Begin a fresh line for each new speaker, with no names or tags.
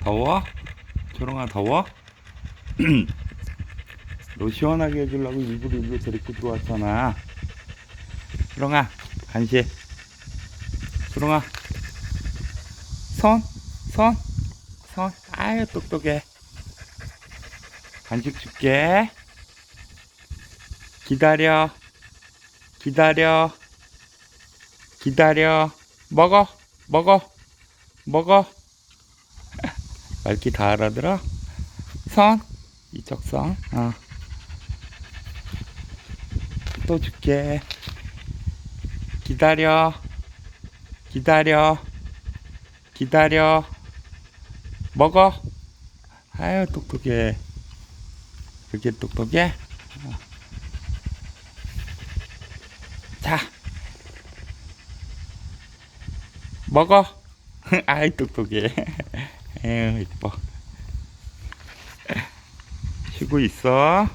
더워? 초롱아 더워? 너 시원하게 해주려고 일부러 일부러 데리고 들어왔잖아. 초롱아 간식. 초롱아 손, 손, 손. 아유 똑똑해. 간식 줄게. 기다려. 기다려. 기다려. 먹어. 먹어. 먹어. 말귀 다 알아들어? 선. 이쪽 선. 어. 또 줄게. 기다려. 기다려. 기다려. 먹어. 아유, 똑똑해. 그렇게 똑똑해? 어. 자. 먹어. 아이, 똑똑해. 에휴, 이뻐. 쉬고 있어.